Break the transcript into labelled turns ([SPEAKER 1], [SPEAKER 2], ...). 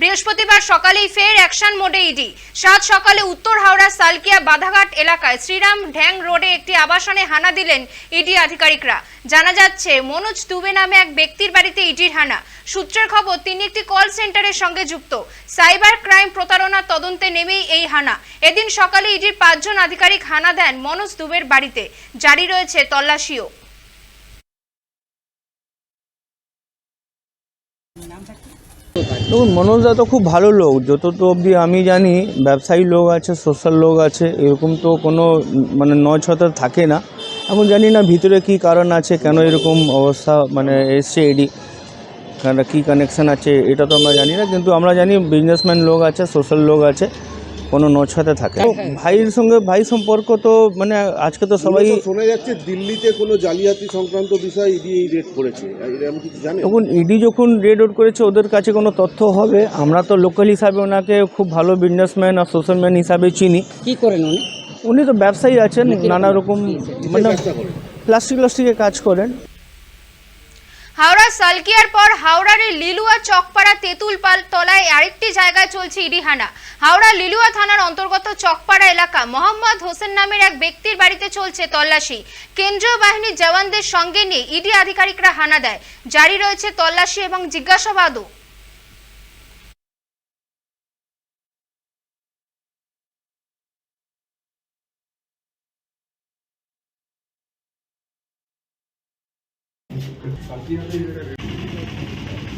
[SPEAKER 1] বৃহস্পতিবার সকালেই ফের অ্যাকশন মোডে ইডি। সাত সকালে উত্তর হাওড়া সালকিয়া বাধাঘাট এলাকায় শ্রীরাম ঢ্যাং রোডে একটি আবাসনে হানা দিলেন ইডি আধিকারিকরা। জানা যাচ্ছে, মনোজ দুবে নামে এক ব্যক্তির বাড়িতে ইডির হানা। সূত্রের খবর, তিনি একটি কল সেন্টারের সঙ্গে যুক্ত। সাইবার ক্রাইম প্রতারণা তদন্তে নেমেই এই হানা। এদিন সকালে ইডির পাঁচজন আধিকারিক হানা দেন মনোজ দুবের বাড়িতে। জারি রয়েছে তল্লাশিও।
[SPEAKER 2] দেখুন মনোজদা তো খুব ভালো লোক। যত তো অবধি আমি জানি, ব্যবসায়ী লোক আছে সোশ্যাল লোক আছে, এরকম তো কোনো মানে নয় ছতা থাকে না। এখন জানি না ভিতরে কি কারণ আছে, কেন এরকম অবস্থা মানে এসছে এডি কেন কী কানেকশান আছে, এটা তো আমরা জানি না। কিন্তু আমরা জানি বিজনেসম্যান লোক আছে সোশ্যাল লোক আছে। কোনো নছতে থাকে। তো ভাইয়ের সঙ্গে ভাই সম্পর্ক তো মানে আজকে তো সবাই
[SPEAKER 3] শোনা যাচ্ছে দিল্লিতে কোনো জালিয়াতি সংক্রান্ত বিষয় ইডি এই রেড করেছে।
[SPEAKER 2] তখন ইডি যখন রেড আউট করেছে ওদের কাছে কোনো তথ্য হবে। আমরা তো লোকাল হিসাবে ওনাকে খুব ভালো বিজনেসম্যান আর সোশ্যালম্যান হিসাবে চিনি।
[SPEAKER 4] কি করেন উনি?
[SPEAKER 2] উনি তো ব্যবসায়ী আছেন নানা রকম মানে প্লাস্টিক প্লাস্টিকের কাজ করেন।
[SPEAKER 1] হাওড়া সালকিয়ার পর হাওড়ার লিলুয়া চকপাড়া তেঁতুলপাল তলায় আরেকটি জায়গায় চলছে ইডিহানা। হাওড়া লিলুয়া থানার অন্তর্গত চকপাড়া এলাকা মোহাম্মদ হোসেন নামের এক ব্যক্তির বাড়িতে চলছে তল্লাশি। কেন্দ্রীয় বাহিনীর জওয়ানদের সঙ্গে নিয়ে ইডি আধিকারিকরা হানা দেয়। জারি রয়েছে তল্লাশি এবং জিজ্ঞাসাবাদও। partiendo de